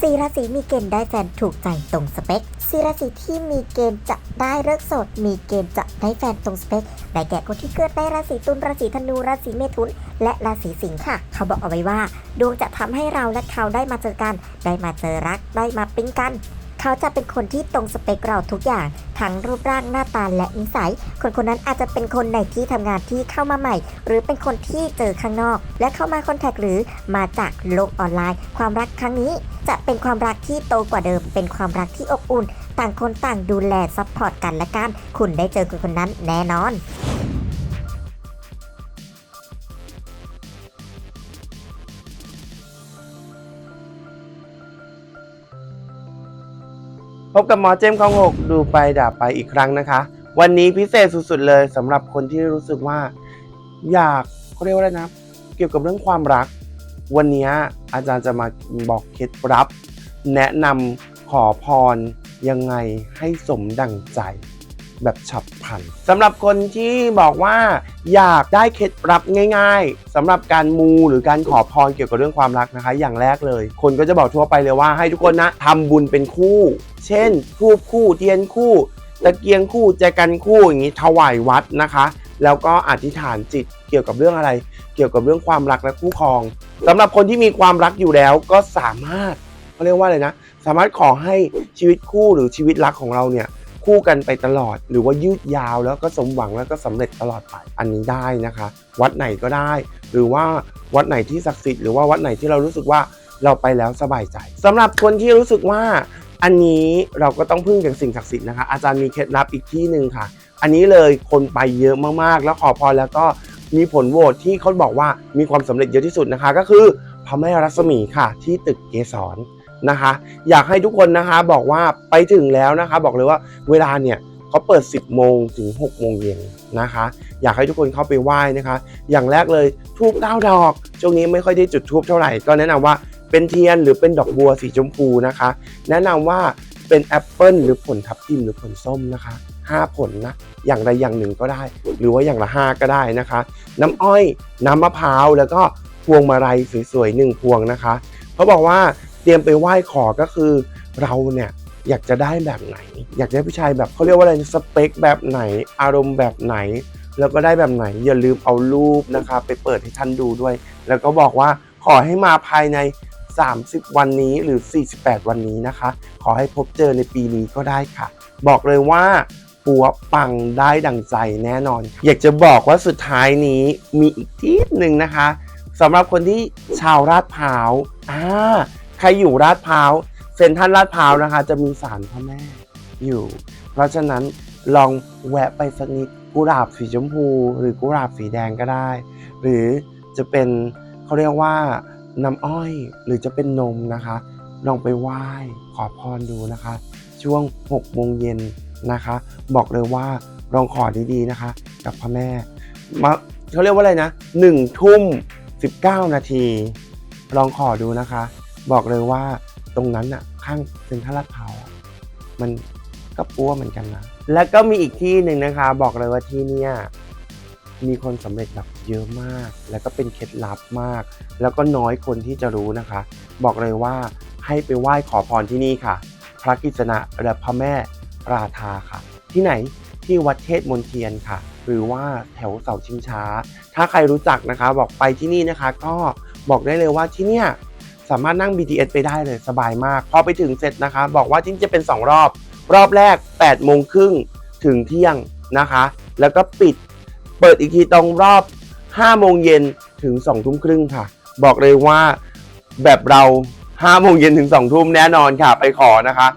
สีราศีมีเกณฑ์ได้แฟนถูกใจตรงสเปคสีราศีที่มีเกณฑ์จะได้เลิกโสด มีเกณฑ์จะได้แฟนตรงสเปคได้แก่คนที่เกิดในราศีตุลราศีธนูราศีเมถุน และราศีสิงค์ค่ะ เขาบอกเอาไว้ว่า ดวงจะทำให้เราและเขาได้มาเจอกัน ได้มาเจอรักได้มาปิ๊งกัน เขาจะเป็นคนที่ตรงสเปคเราทุกอย่าง ทั้งรูปร่างหน้าตาและนิสัย คนคนนั้นอาจจะเป็นคนในที่ทำงานที่เข้ามาใหม่ หรือเป็นคนที่เจอข้างนอก และเข้ามาคอนแทคหรือมาจากโลกออนไลน์ ความรักครั้งนี้ จะเป็นความรักที่โตกว่าเดิม เป็นความรักที่อบอุ่น ต่างคนต่างดูแลซัพพอร์ตกันและกัน คุณได้เจอคนคนนั้นแน่นอน พบกับหมอเจมส์ของหกดูไปด่าไปอีกครั้งนะคะ วันนี้พิเศษสุดๆเลยสำหรับคนที่รู้สึกว่า อยากเขาเรียกว่าอะไรนะ เกี่ยวกับเรื่องความรัก วันนี้อาจารย์จะมาบอกเคล็ดลับ แนะนำขอพรยังไงให้สมดังใจแบบฉับพลันสำหรับคนที่บอกว่าอยากได้เคล็ดลับง่าย ๆสำหรับการมูหรือการขอพรเกี่ยวกับเรื่องความรักนะคะ อย่างแรกเลย คนก็จะบอกทั่วไปเลยว่าให้ทุกคนนะทำบุญเป็นคู่ เช่นทูบคู่เทียนคู่ตะเกียงคู่แจกันคู่อย่างนี้ถวายวัดนะคะ แล้วก็อธิษฐานจิตเกี่ยวกับเรื่องอะไร เกี่ยวกับเรื่องความรักและคู่ครองสำหรับคนที่มีความรักอยู่แล้วก็สามารถเขาเรียกว่าอะไรนะ สามารถขอให้ชีวิตคู่หรือชีวิตรักของเราเนี่ย คู่กันไปตลอด หรือว่ายืดยาวแล้วก็สมหวังแล้วก็สำเร็จตลอดไปอันนี้ได้นะคะ วัดไหนก็ได้ หรือว่าวัดไหนที่ศักดิ์สิทธิ์หรือว่าวัดไหนที่เรารู้สึกว่าเราไปแล้วสบายใจสำหรับคนที่รู้สึกว่าอันนี้เราก็ต้องพึ่งจากสิ่งศักดิ์สิทธิ์นะคะ อาจารย์มีเคล็ดลับอีกที่หนึ่งค่ะ อันนี้เลยคนไปเยอะมากๆ แล้วขอพรแล้วก็มีผลโหวตที่เขาบอกว่ามีความสำเร็จเยอะที่สุดนะคะ ก็คือพระแม่รัศมีค่ะ ที่ตึกเกสร นะคะ อยากให้ทุกคนนะคะบอกว่าไปถึงแล้วนะคะ บอกเลยว่าเวลาเนี่ยเขาเปิด 10 โมงถึง 6 โมงเย็นนะคะ อยากให้ทุกคนเข้าไปไหว้นะคะ อย่างแรกเลยทูบเก้าดอกช่วงนี้ไม่ค่อยได้จุดทูบเท่าไหร่ก็แนะนำว่าเป็นเทียนหรือเป็นดอกบัวสีชมพูนะคะ แนะนำว่าเป็นแอปเปิลหรือผลทับทิมหรือผลส้มนะคะ 5 ผลนะ อย่างใดอย่างหนึ่งก็ได้ หรือว่าอย่างละ 5 ก็ได้นะคะ น้ำอ้อย น้ำมะพร้าว แล้วก็พวงมาลัยสวยๆหนึ่งพวงนะคะ เขาบอกว่า รียมไปไหว้ขอก็คือเราเนี่ยอยากจะได้แบบไหน อยากได้ผู้ชายแบบเขาเรียกว่าอะไรสเปคแบบไหน อารมณ์แบบไหน แล้วก็ได้แบบไหน อย่าลืมเอารูปนะคะไปเปิดให้ท่านดูด้วย แล้วก็บอกว่าขอให้มาภายใน 30 วันนี้หรือ 48 วันนี้นะคะ ขอให้พบเจอในปีนี้ก็ได้ค่ะ บอกเลยว่าปัวปังได้ดังใจแน่นอน อยากจะบอกว่าสุดท้ายนี้มีอีกทีหนึ่งนะคะสำหรับคนที่ชาวราดพร้าวอ่า ใครอยู่ราดพร้าวเซ็นทรัลลาดพร้าวนะคะ จะมีศาลพระแม่อยู่ เพราะฉะนั้นลองแวะไปสักนิดกุหลาบสีชมพู หรือกุหลาบสีแดงก็ได้ หรือจะเป็นเขาเรียกว่าน้ำอ้อยหรือจะเป็นนมนะคะ ลองไปไหว้ขอพรดูนะคะ ช่วง6โมงเย็นนะคะ บอกเลยว่าลองขอดีๆนะคะ กับพระแม่มาเขาเรียกว่าอะไรนะ1ทุ่ม19 นาที ลองขอดูนะคะ บอกเลยว่าตรงนั้นน่ะข้างเซ็นทรัลลาดพร้าวอะมันก็ปัวเหมือนกันนะ แล้วก็มีอีกที่หนึ่งนะคะ บอกเลยว่าที่เนี่ยมีคนสำเร็จแบบเยอะมาก แล้วก็เป็นเคล็ดลับมาก แล้วก็น้อยคนที่จะรู้นะคะ บอกเลยว่าให้ไปไหว้ขอพรที่นี่ค่ะ พระกิษณะและพระแม่ราธาค่ะ ที่ไหนที่วัดเทศมนเทียนค่ะ หรือว่าแถวเสาชิงช้า ถ้าใครรู้จักนะคะ บอกไปที่นี่นะคะ ก็บอกได้เลยว่าที่เนี่ย สามารถนั่ง BTS ไปได้เลยสบายมาก พอไปถึงเสร็จนะคะ บอกว่าที่นี่จะเป็น 2 รอบ รอบแรก8โมงครึ่งถึงเที่ยงนะคะ แล้วก็ปิดเปิดอีกทีตรงรอบ5โมงเย็นถึง2ทุ่มครึ่งค่ะ บอกเลยว่าแบบเรา5โมงเย็นถึง2ทุ่มแน่นอนค่ะ ไปขอนะคะ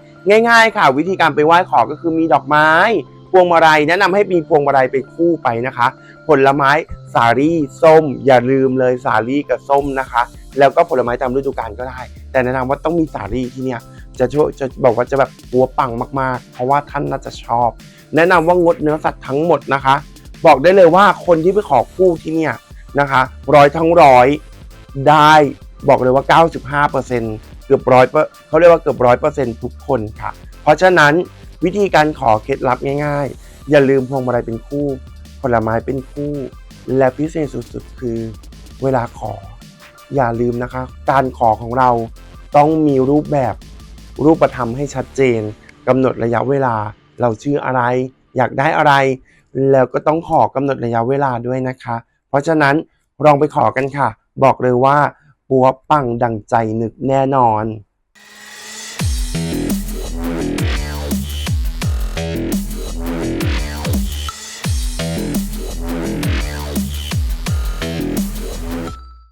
ง่าย ๆ ค่ะ วิธีการไปไหว้ขอก็คือมีดอกไม้พวงมาลัยแนะนำให้มีพวงมาลัยไปคู่ไปนะคะ ผลไม้สาลี่ส้ม อย่าลืมเลยสาลี่กับส้มนะคะ แล้วก็ผลไม้ตามฤดูกาลก็ได้ แต่แนะนำว่าต้องมีสาลี่ที่เนี่ยจะช่วยจะบอกว่าจะแบบปัวปังมากๆ เพราะว่าท่านน่าจะชอบ แนะนำว่างดเนื้อสัตว์ทั้งหมดนะคะ บอกได้เลยว่าคนที่ไปขอคู่ที่เนี่ยนะคะร้อยทั้งร้อยได้บอกเลยว่า 95%เกือบร้อยเขาเรียกว่าเกือบร้อยเปอร์เซ็นต์ทุกคนค่ะ เพราะฉะนั้นวิธีการขอเคล็ดลับง่าย ๆ อย่าลืมพวงมาลัยเป็นคู่ ผลไม้เป็นคู่ และพิเศษสุดๆ คือเวลาขอ อย่าลืมนะคะ การขอของเราต้องมีรูปแบบรูปธรรมให้ชัดเจนกำหนดระยะเวลา เราชื่ออะไร อยากได้อะไร แล้วก็ต้องขอกำหนดระยะเวลาด้วยนะคะ เพราะฉะนั้นลองไปขอกันค่ะ บอกเลยว่าปัวปังดังใจนึกแน่นอน